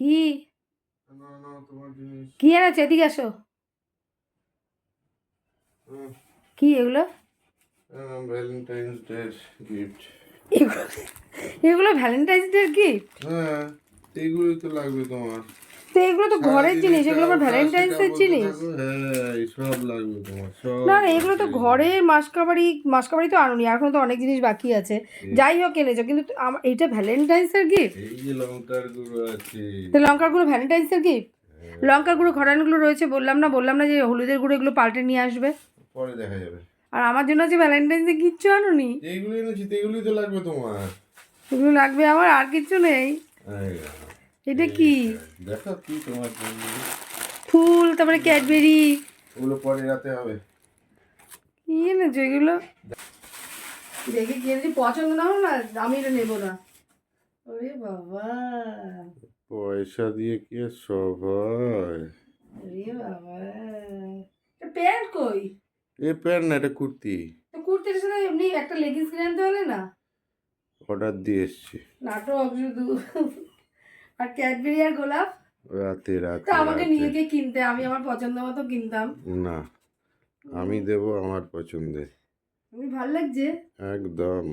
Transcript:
কি? কি এনেছো? এদিকে আসো। কি এগুলো? ভ্যালেন্টাইন্স ডে গিফট এগুলো ভ্যালেন্টাইন্স ডে গিফট হ্যাঁ এইগুলোই তো লাগবে তোমার। তো এগুলো তো ঘরের জিনিস এটা এগুলো আমার ভ্যালেন্টাইন্স এর জিনিস। হ্যাঁ সব লাগবে তোমার সব না না এগুলো তো লাগবে। ঘরে মাসকাবাড়ি মাসকাবাড়ি তো আনুনি এখন তো অনেক জিনিস বাকি আছে। যাই হোক এনেছো কিন্তু এইটা ভ্যালেন্টাইন্স এর গিফট এই যে লঙ্কার গুঁড়ো আছে। তো লঙ্কার গুঁড়ো ভ্যালেন্টাইন্স এর গিফট লঙ্কার গুঁড়ো ঘরানগুলো রয়েছে বললাম না বললাম না যে হলুদের গুঁড়ো এগুলো পাল্টে নিয়ে আসবে। পরে দেখা যাবে। আর আমার জন্য যে ভ্যালেন্টাইন্স ডে কিচ্ছু আনুনি? এইগুলো এনেছি তো এগুলোই তো লাগবে তোমার। এগুলো লাগবে আমার আর কিচ্ছু নেই। এটা কি? দেখো কি তোমার জন্য। ফুল তারপরে ক্যাডবেরি। ওগুলো পরে রাতে হবে। কি এনেছো এগুলো? দেখে কি পছন্দ না হলো না আমি এটা নেব না। ওরে বাবা। পয়সা দিয়ে কি আর সব হয়? ওরে বাবা। প্যান্ট কই? এ প্যান্ট না এটা কুর্তি। তো কুর্তির সাথে এমনি একটা লেগিংস কিনে আনতে হলে না? অর্ডার দিয়ে এসছি। নাটক শুধু। আর ক্যাডবেরি আর গোলাপ। রাতে রাতে তো আমাকে নিয়ে নিজেকে কিনতে আমি আমার পছন্দ মতো কিনতাম। না আমি দেব আমার পছন্দে ভালো লাগছে? একদম।